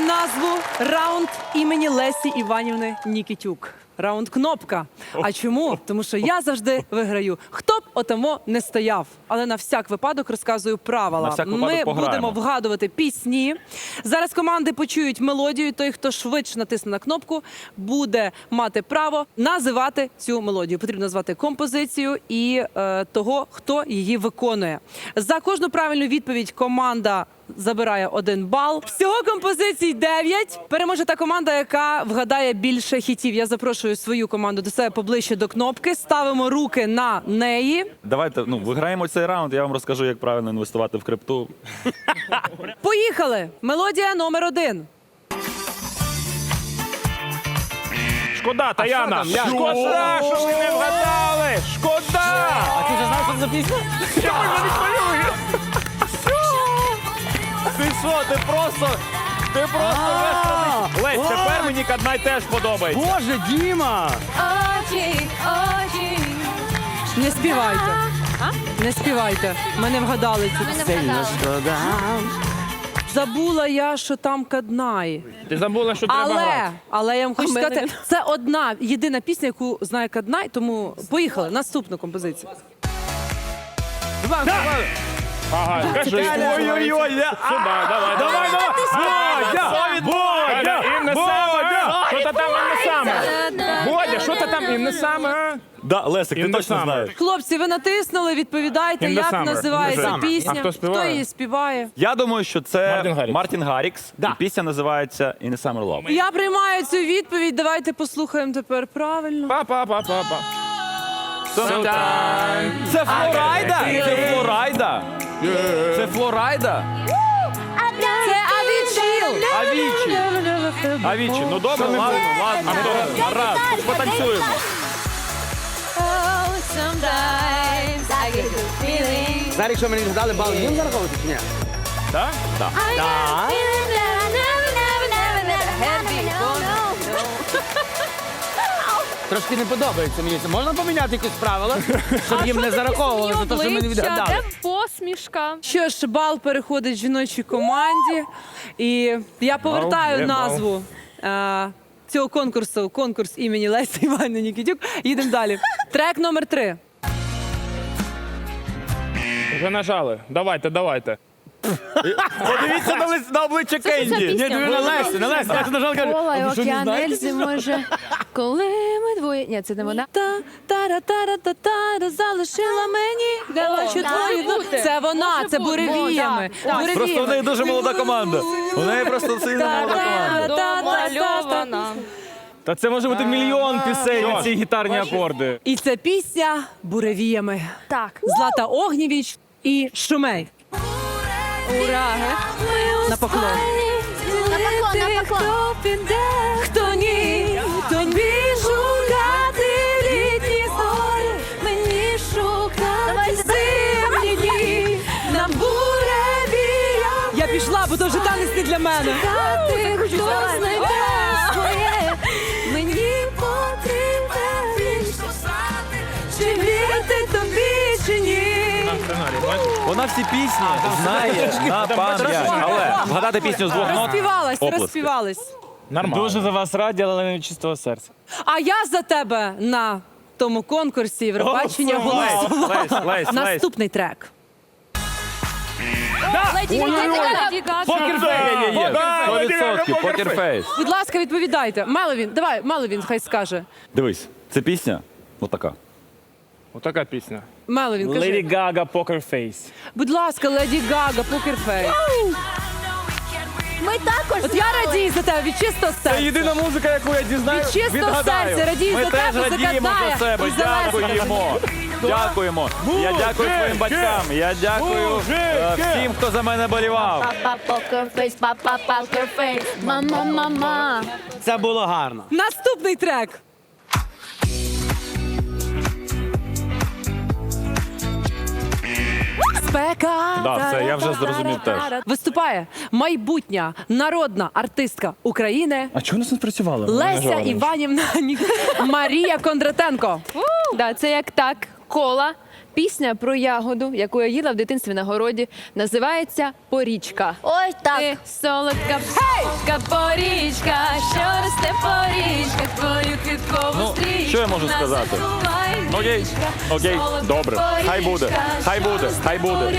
має назву Раунд імені Лесі Іванівни Нікітюк. Раунд кнопка. А чому? Тому що я завжди виграю. Хто б отамо не стояв. Але на всяк випадок розказую правила. На всяк випадок Ми пограємо. будемо вгадувати пісні. Зараз команди почують мелодію. Той, хто швидше натисне на кнопку, буде мати право називати цю мелодію. Потрібно назвати композицію і е, того, хто її виконує. За кожну правильну відповідь команда. Забирає один бал. Всього композицій 9. Переможе та команда, яка вгадає більше хітів. Я запрошую свою команду до себе поближче до кнопки. Ставимо руки на неї. Давайте ну виграємо цей раунд. Я вам розкажу, як правильно інвестувати в крипту. Поїхали! Мелодія номер один. Шкода, Таяна! Шкода, що ви не вгадали! Шкода! А ти вже знаєш, що це за пісня? Я вже не хвилюю! Ти що, ти просто... Ти просто весь Лесь, тепер мені Каднай теж подобається. Боже, Діма! Очі, очі. Не співайте. Не співайте. Ми не вгадали цю Ми не пісню. Забула я, що там Каднай. Ти забула, що треба Але, грати. але я вам хочу сказати, це одна єдина пісня, яку знає Каднай, тому поїхали. Наступну композицію. Ага, кажи. Ой-ой-ой, я... Сюда, давай, давай, давай. Бодя! Бодя! Інне саме. Що то там інне саме? Бодя, що то там інне саме? Да, Лесик, ти точно знаєш. Хлопці, ви натиснули, відповідайте, In the як summer. називається the summer. пісня, А хто співає? її співає. Я думаю, що це Мартін Гаррікс. Мартін Гаррікс. І пісня називається In the Summer Love. Я приймаю цю відповідь. Давайте послухаємо тепер правильно. Па-па-па-па-па. Це Флорайда! Це Флорайда! Це Флорайда! Це Авічіл! Авічі! Авічі, ну добре, ладно, ладно, добре. Гаразд, потанцюємо. Oh. Зараз, якщо мені не згадали, бал їм зараховувати чи ні? Так? Так. I Трошки не подобається мені. це. Можна поміняти якісь правила, щоб їм не зараховували за те, що ми не відгадали. Де посмішка? Що ж, бал переходить жіночій команді, і я повертаю бал. назву е, цього конкурсу, конкурс імені Лесі Іванівни Нікітюк. Їдемо далі. Трек номер три. Вже нажали. Давайте, давайте. Подивіться на, лис- на обличчя Кенді. пісня? Ні, на Лесі, на Лесі. Я ж нажав, кажу, Кола а і ви що, не Коли ми двоє. Ні, це не вона. Та тара тара та тара залишила мені. Дала що твої Це вона, це буревіями. Просто в неї дуже молода команда. У неї просто сильна молода команда. Та це може бути мільйон пісень на ці гітарні акорди. І це пісня буревіями. Так. Злата Огнєвіч і Шумей. Ура! На поклон. На поклон, на поклон. Пішла, бо то вже танець не для мене. Шукати, хто знайде своє. Мені потрібне вічно Чи вірити тобі, чи ні? Вона всі пісні знає на пам'ять. Але вгадати пісню з двох нот. Розспівалась, Оплески. розспівалась. Нормально. Дуже за вас раді, але не від чистого серця. А я за тебе на тому конкурсі Євробачення Лесь, голосувала. Лесь, Лесь, Лесь. Наступний трек. Леді Гага, Леді Гага. Є, є, є. Да, 100% покерфейс. Будь ласка, відповідайте. Меловін, давай, Меловін, хай скаже. Дивись, це пісня отака. Отака пісня. Меловін, кажи. Леді Гага Poker Face. Будь ласка, Леді Гага, покерфейс. Ми також От я знали. радію за тебе від чистого серця. Єдина музика, яку я дізнаю, Від чистого відгадаю. серця радію Ми за теж тебе, радіємо Кадая за себе. і за Лесика. Дякуємо. Дякуємо. Я дякую своїм батькам. Я дякую е, всім, хто за мене болівав. Папа покерфейс, папа покерфейс. Мама, мама. Це було гарно. Наступний трек. Спека. Да, все, я вже зрозумів теж. Виступає майбутня народна артистка України А чого у нас не спрацювало? Леся Іванівна Ні- Марія Кондратенко. Да, це як так, кола, Пісня про ягоду, яку я їла в дитинстві на городі, називається Порічка. Ой, так. Ти солодка солодка порічка, що росте порічка, твою стрічку. Що я можу сказати? Окей, окей, добре. Хай буде, хай буде, хай буде.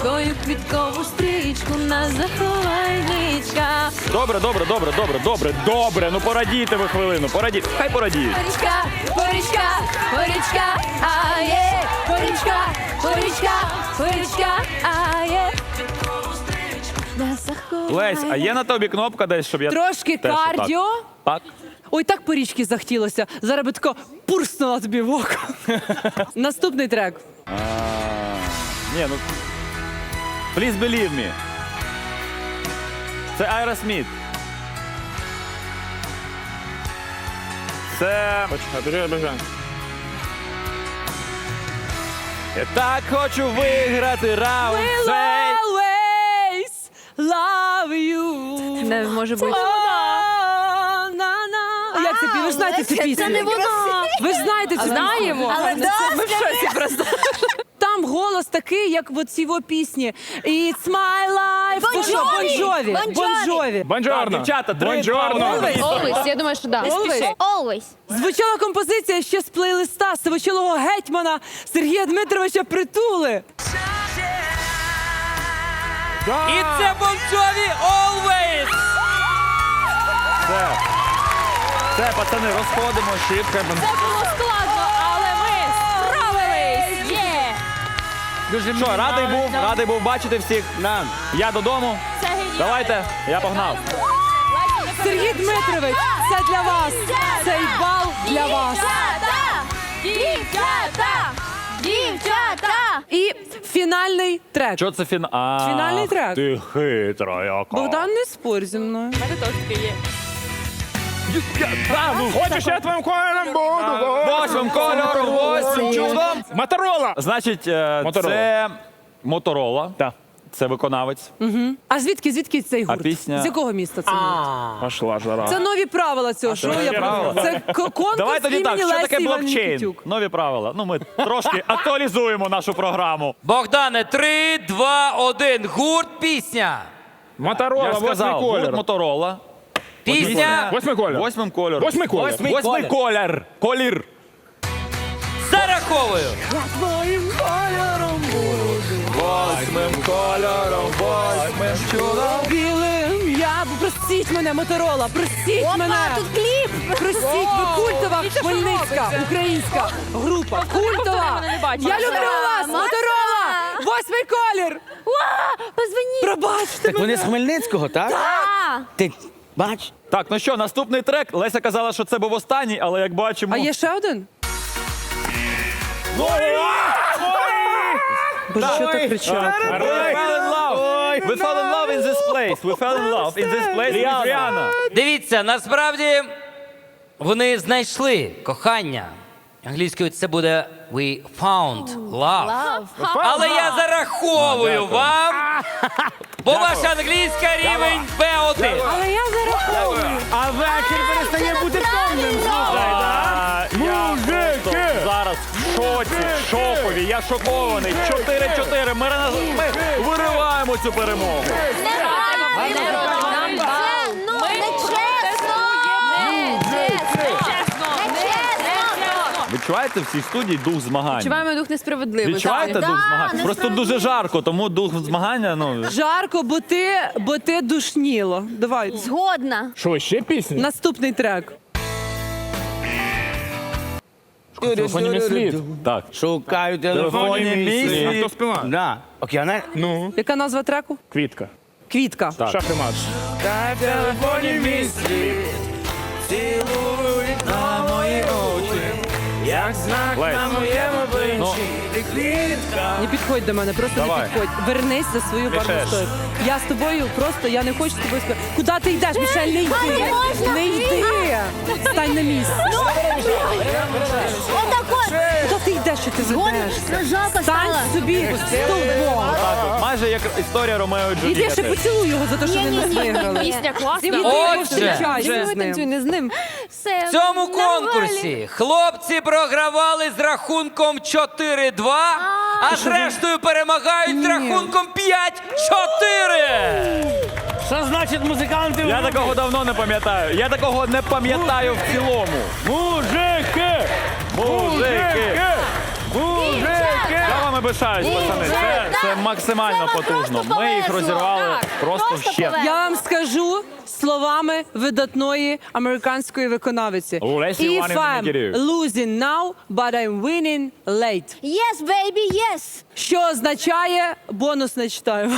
Твою квіткову стрічку не заховай, нічка. Добре, добре, добре, добре, добре, добре. Ну порадійте ви хвилину, порадійте. Хай порадіють. Порічка, порічка, порічка, а є, порічка, порічка, порічка, а є. Лесь, а є на тобі кнопка десь, щоб я Трошки теж отак? кардіо. Так. Ой, так по річки захотілося. Зараз би тако пурснула тобі в око. Наступний трек. Ні, ну. Please believe me. Це. Це. Почекай, біжи, біжи. Я так хочу виграти раунд цей. Love you. Не може бути. Як це пі- Ви знаєте цю пісню? Це не вона. Ви знаєте цю пісню? Знаємо. Але да, Ми в шоці просто. Там голос такий, як в цій во пісні. It's my life. Що, Jovi. Bon Jovi. Bon Bon Jovi. Jovi. Бонджорно. Дівчата, три Бонджорно. бали. Always, я думаю, що так. Always. Always. Звучала композиція ще з плейлиста сивочилого гетьмана Сергія Дмитровича Притули. І це Бончові Always! Це. Це, пацани, розходимо, шибка. Це було складно, але ми справились! Є! Дуже Що, радий був, радий був бачити всіх. Нам. Я додому. Це геніально! Давайте, я погнав. Сергій Дмитрович, це для вас. Цей бал для вас. Дівчата! Дівчата! І фінальний трек. Що це фін... А, Фінальний трек. Ти хитра яка. Богдан, не спорь зі мною. Хочеш, я твоїм кольором буду? Восьмим кольором, восьмим чудом. Моторола. Значить, е, Моторола. це Моторола. Так. Це виконавець. А звідки звідки цей гурт? пісня? З якого міста це гурт? Пошла жара. Це нові правила цього шоу. Я правила? Це к- конкурс Давай тоді так, імені що Лесі таке блокчейн? Нові правила. Ну, ми трошки актуалізуємо нашу програму. Богдане, 3, 2, 1. Гурт пісня. Моторола, Я восьмий сказав, гурт колір. Моторола. Пісня Восьмий колір. Восьмим кольором. Восьмий колір. Восьмий Восьмий колір. колір. Колір. зараховую. Восьмим кольором, восьмим чудом. Білим я простіть мене, Моторола, простіть мене. Тут кліп! Простіть, ви культова хмельницька українська група. Культова. Я люблю вас. Моторола. Восьмий колір. Позвоніть! Пробачте Так вони мене. з Хмельницького, так? А, Ти бач? Так, ну що, наступний трек. Леся казала, що це був останній, але як бачимо. А є ще один? Ну, Бо що так кричати? We fell in love. We fell in love in this place. We fell in love in this place with Rihanna. Дивіться, насправді вони знайшли кохання. Англійською це буде we found love. Але я зараховую вам, бо ваша англійська рівень B1. Але я зараховую. А вечір перестає бути повним. Просто зараз в шоці, шокові. Я шокований. 4-4. Ми, рена- ми вириваємо цю перемогу. Відчуваєте в цій студії дух змагання? Відчуваємо дух несправедливості. Відчуваєте Да, дух змагання? Просто дуже жарко, тому дух змагання. Ну Жарко, бо ти, бо ти душніло. Давай. Згодна. Що, ще пісня? Наступний трек. Телефоні мій слід. так. Шукаю Телефоні мій слід. Хто співає? Да. Океана. Ну, Яка назва треку? квітка. Квітка. Шах і мат. телефоні мій слід. Цілують на мої очі. Як знак Лесь. на моєму Ну. Ти квітка. Не підходь до мене, просто Давай. не підходь. Вернись за свою барну стойку. Я з тобою просто я не хочу з тобою спати. Куди ти йдеш, Мішель? Не йди! Не йди! Стань на місце. Ну, жалко стало. Стань собі стовбом. Так, от, майже як історія Ромео і Іди ще Джульєти. поцілуй його за те, що він нас виграли. Пісня класна. Отже. зустрічайся з ним. не з ним. Все, В цьому конкурсі хлопці програвали з рахунком 4-2, а зрештою перемагають з рахунком 5-4. Що значить музиканти? Я такого давно не пам'ятаю. Я такого не пам'ятаю в цілому. Мужики! Мужики! Пишаюсь, пацани. Це, це максимально Це потужно. Ми їх розірвали Так, просто просто ще. Я вам скажу словами видатної американської виконавиці. Лесі If Іванівни I'm losing now, but I'm winning late. Yes, baby, yes. Що означає бонус не читаю.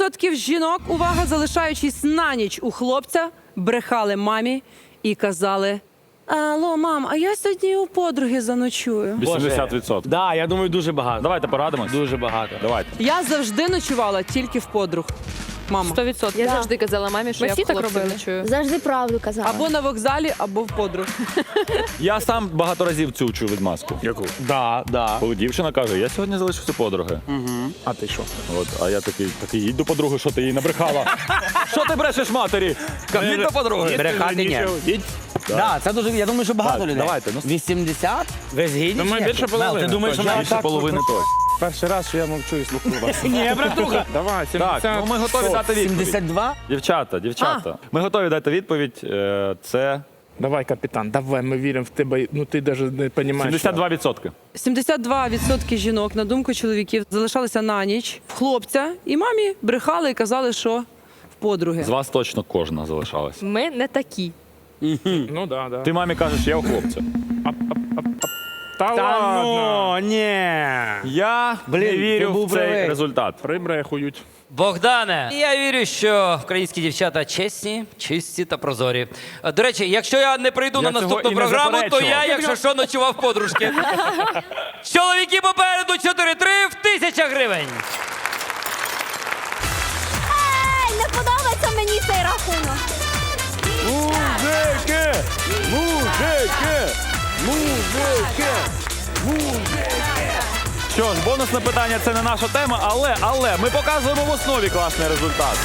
Скільки відсотків жінок, увага, залишаючись на ніч у хлопця, брехали мамі і казали: Алло, мам, а я сьогодні у подруги заночую. 80%. Да, я думаю, дуже багато. Давайте порадимось. Дуже багато. Давайте. Я завжди ночувала тільки в подруг. Мама. 100%. Я Да. завжди казала мамі, що Ми я всі так хлопців робили. ночую. Завжди правду казала. Або на вокзалі, або в подруг. Я сам багато разів цю чув відмазку. Яку? Да, да. Коли дівчина каже, я сьогодні залишився подруги. А ти що? От, а я такий, такий, їдь до подруги, що ти їй набрехала. Що ти брешеш матері? Їдь до подруги. Брехати ні. Да, це дуже, я думаю, що багато Так, людей. давайте, ну. 80? Ви згідні? Думаю, більше Мел, половини. Ти думаєш, що Більше половини точно. Перший раз, що я мовчу і слухаю вас. Ні, братуха. Давай, 70. Так, ну ми готові дати відповідь. 72? Дівчата, дівчата. Ми готові дати відповідь. Е, Це Давай, капітан, давай, ми віримо в тебе. Ну ти навіть не розумієш. 72%. 72% жінок, на думку чоловіків, залишалися на ніч в хлопця, і мамі брехали і казали, що в подруги. З вас точно кожна залишалась. Ми не такі. Ну да, да. Ти мамі кажеш, я у хлопця. Та, Та ладно. ну, ні. Я Блін, не ти вірю був в цей правий. результат. Прибрехують. Богдане, я вірю, що українські дівчата чесні, чисті та прозорі. Е, До речі, якщо я не прийду Я на цього наступну не програму, то заперечував. я, якщо що, ночував подружки. Чоловіки попереду 4-3 в тисяча гривень. Ей, не подобається мені цей рахунок. Мужики! Мужики! Мужики! Що ж, бонусне питання це не наша тема, але, але ми показуємо в основі класний результат.